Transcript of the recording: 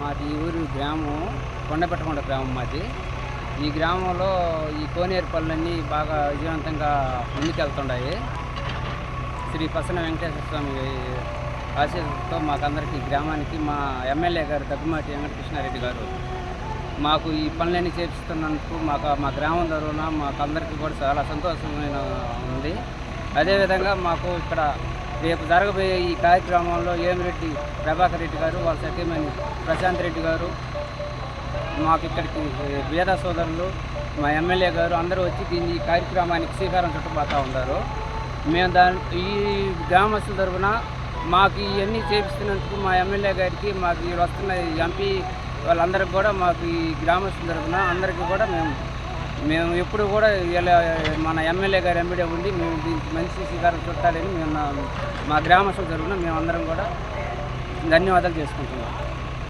మాది ఈ ఊరు గ్రామం కొండపెట్టకొండ గ్రామం మాది. ఈ గ్రామంలో ఈ కోనేరు పనులన్నీ బాగా విజయవంతంగా ముందుకెళ్తున్నాయి శ్రీ ప్రసన్న వెంకటేశ్వర స్వామి ఆశీస్సులతో మాకందరికి ఈ గ్రామానికి మా ఎమ్మెల్యే గారు దగ్గుమాటి వెంకటకృష్ణారెడ్డి గారు. మాకు ఈ పనులన్నీ చేపిస్తున్నందుకు మాకు మా గ్రామం తరఫున మాకు అందరికీ కూడా చాలా సంతోషమైన ఉంది. అదేవిధంగా మాకు ఇక్కడ రేపు జరగబోయే ఈ కార్యక్రమంలో ఏమిరెడ్డి ప్రభాకర్ రెడ్డి గారు వాళ్ళ సత్యమణి ప్రశాంత్ రెడ్డి గారు మాకు ఇక్కడికి వేద సోదరులు మా ఎమ్మెల్యే గారు అందరూ వచ్చి దీన్ని ఈ కార్యక్రమానికి శ్రీకారం చుట్టుపోతూ ఉన్నారు. మేము దాని ఈ గ్రామస్తుల తరఫున మాకు ఇవన్నీ చేపిస్తున్నందుకు మా ఎమ్మెల్యే గారికి మాకు వస్తున్న ఎంపీ వాళ్ళందరికీ కూడా మాకు ఈ గ్రామస్తుల తరఫున అందరికీ కూడా మేము మేము ఎప్పుడు కూడా ఇలా మన ఎమ్మెల్యే గారు ఎంబీడే ఉండి మేము దీనికి మంచి శ్రీకారం చుట్టాలని మేము నా- మా గ్రామస్తులు తరఫున మేము అందరం కూడా ధన్యవాదాలు చేసుకుంటున్నాం.